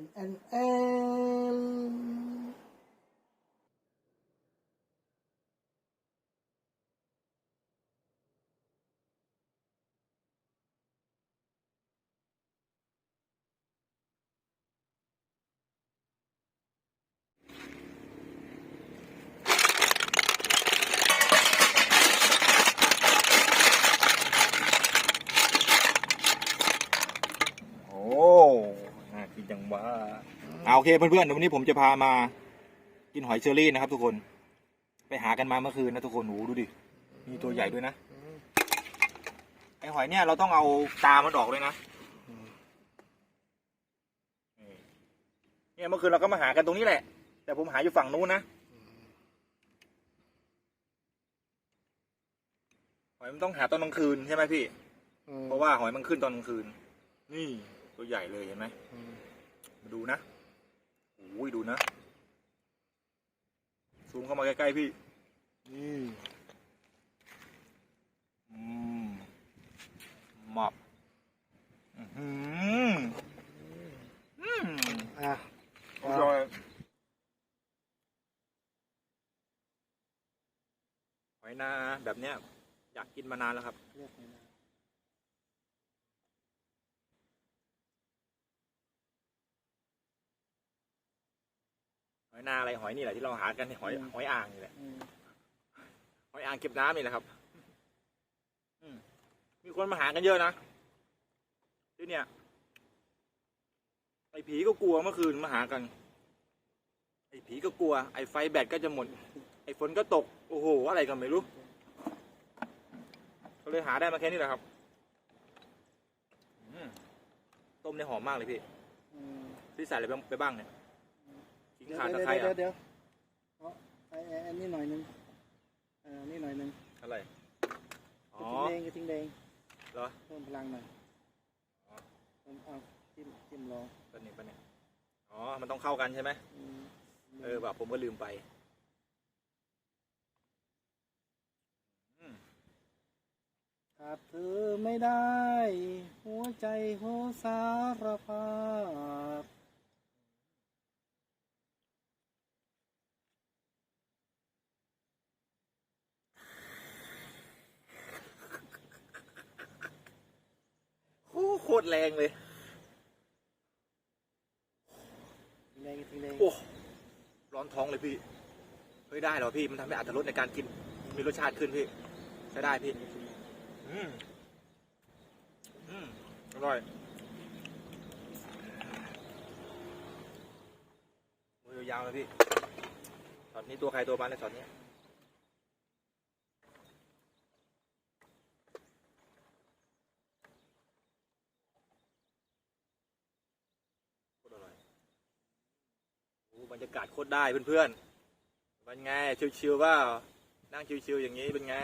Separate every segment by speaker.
Speaker 1: อนแอนแอน
Speaker 2: โอ้น่ากินจังวะเอา โอเคเพื่อนๆเดี๋ยววันนี้ผมจะพามากินหอยเชอรี่นะครับ ทุกคน ไปหากันมาเมื่อคืนนะทุกคนโอ้โหดูดิมีตัวใหญ่ด้วยนะไอหอยเนี่ยเราต้องเอาตามันออกเลยนะเนี่ยเมื่อคืนเราก็มาหากันตรงนี้แหละ แต่ผมหาอยู่ฝั่งนู้นนะหอยมันต้องหาตอนกลางคืนใช่ไหมพี่เพราะว่าหอยมันขึ้นตอนกลางคืน นี่ตัวใหญ่เลยเห็นไหมมาดูนะโอ้ยดูนะ ซูมเข้ามาใกล้ ๆ พี่ นี่อืมหมับอือหืออืม
Speaker 1: อะ
Speaker 2: อร่อยหอยนาแบบเนี้ย อยากกินมานานแล้วครับ
Speaker 1: เรียกเลยนะ
Speaker 2: ห อยนาอะไรหอยนี่แหละที่เราหากันหอยหอยอ่างนี่แหละ
Speaker 1: อืม
Speaker 2: หอยอ่างเก็บน้ำนี่แหละครับ อืมมีคนมาหากันเยอะนะที่เนี่ยไอ้ผีก็กลัวเมื่อคืนมาหากัน ไอ้ผีก็กลัว ไอ้ไฟแบตก็จะหมด ไอ้ฝนก็ตก โอ้โห อะไรกันไม่รู้ ก็เลยหาได้มาแค่นี้แหละครับอืมต้มในหอมมากเลยพี่
Speaker 1: อืม
Speaker 2: พี่ใส่อะไรไปบ้างเนี่ย ขิง
Speaker 1: เดี๋ยว
Speaker 2: ข่าตะ
Speaker 1: เดี๋ยว
Speaker 2: ไคร้
Speaker 1: เดี๋ยว
Speaker 2: อะ
Speaker 1: เดี๋ยวเอาไอ้ไอ้อันนี้หน่อยหนึงเอ่านี่หน่อยหนึง
Speaker 2: อะไร
Speaker 1: ก
Speaker 2: อ๋
Speaker 1: ระ
Speaker 2: อ
Speaker 1: ทิงแดงกระทิงแดง
Speaker 2: เหรอ
Speaker 1: เพิ่มพลังหน่อย
Speaker 2: อ๋อ
Speaker 1: เพิ่มเอาจิ้มจิ้มรอ
Speaker 2: ปันนี้ปันนี้อ๋อ มันต้องเข้ากันใช่ไหม
Speaker 1: อืม
Speaker 2: เออแบบผมก็ลืมไปอืม
Speaker 1: ขาดเธอไม่ได้ หัวใจโหสารภาพ
Speaker 2: คตรแรงเลย
Speaker 1: แดงกระทิงแดง
Speaker 2: โอ้ร้อนท้องเลยพี่ เฮ้ยได้เหรอพี่ มันทำให้อัตรสในการกิน มีรสชาติขึ้นพี่ ใช้ได้พี่ อืมอืมอร่อยมือยาวๆเลยพี่ช็อตนี้ตัวใครตัวมันเลยช็อตนี้ โคตรอร่อยโอ้ บรรยากาศโคตรได้เพื่อนๆเป็นไงชิวๆว่านั่งชิวๆอย่างนี้เป็นไง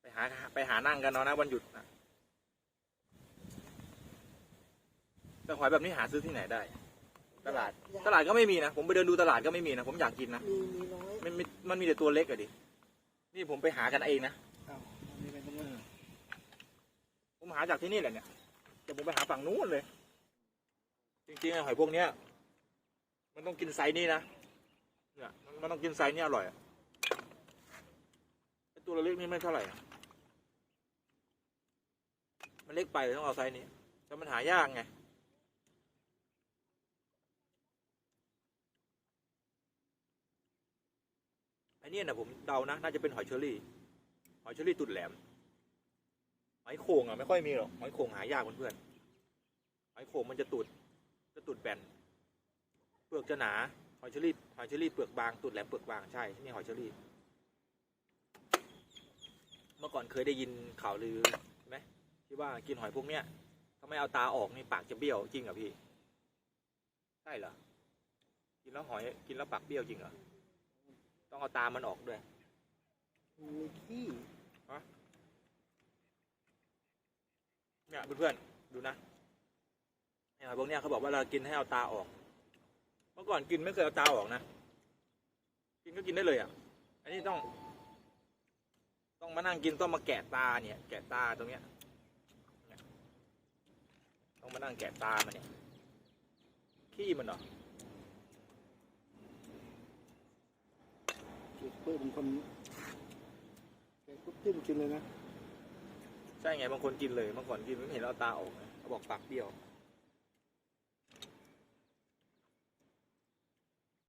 Speaker 2: ไปหาไปหานั่งกันเนาะนะวันหยุดนะแต่หอยแบบนี้หาซื้อที่ไหนได้ ตลาดตลาดก็ไม่มีนะผมไปเดินดูตลาดก็ไม่มีนะผมอยากกินนะ
Speaker 1: มีมีน้อย
Speaker 2: มันมีมันมีแต่ตัวเล็กอะดินี่ผมไปหากันเองนะ
Speaker 1: เอ้าเอามีไปตรงนู้น
Speaker 2: ผมหาจากที่นี่แหละเนี่ยแต่ผมไปหาฝั่งนู้นเลย จริงๆไอ้หอยพวกเนี้ย มันต้องกินไซส์นี้นะเนี่ยมันต้องกินไซส์นี้อร่อยอะไอตัวเล็กนี่ไม่เท่าไหร่มันเล็กไปต้องเอาไซส์นี้แต่มันหายากไงไอ้เนี่ยนะผมเดานะน่าจะเป็นหอยเชอรี่ หอยเชอรี่ตุดแหลมหอยโข่งอะไม่ค่อยมีหรอกหอยโข่งหายากเพื่อนๆหอยโข่งมันจะตูดจะตูดแบน ลือกจะหนาหอยเชอรี่หอยเชอรี่เปลือกบางตูดแหลมเปลือกบางใช่นี่หอยเชอรี่ เมื่อก่อนเคยได้ยินข่าวลือไหมที่ว่ากินหอยพวกเนี้ยถ้าไม่เอาตาออกนี่ปากจะเบี้ยวจริงเหรอพี่ใช่เหรอกินแล้วหอยกินแล้วปากเบี้ยวจริงเหรอต้องเอาตามันออกด้วย
Speaker 1: มีขี้
Speaker 2: เนี่ยเพื่อนๆดูนะไอ้หอยพวกเนี้ยเขาบอกว่าเรากินให้เอาตาออก เมื่อก่อนกินไม่เคยเอาตาออกนะ กินก็กินได้เลยอะ อันนี้ต้อง ต้องมานั่งกินต้องมาแกะตาเนี่ย แกะตาตรงเนี้ยเนี่ยต้องมานั่งแกะตามันเนี่ย ขี้มันเหรอ
Speaker 1: เก็บเพื่อนเป็นคนแกะปุ๊บจิ้มกินเลยนะ
Speaker 2: ใช่ไงบางคนกินเลยบางคนกินไม่เห็นเอาตาออกนะเขาบอกปากเบี้ยว
Speaker 1: อ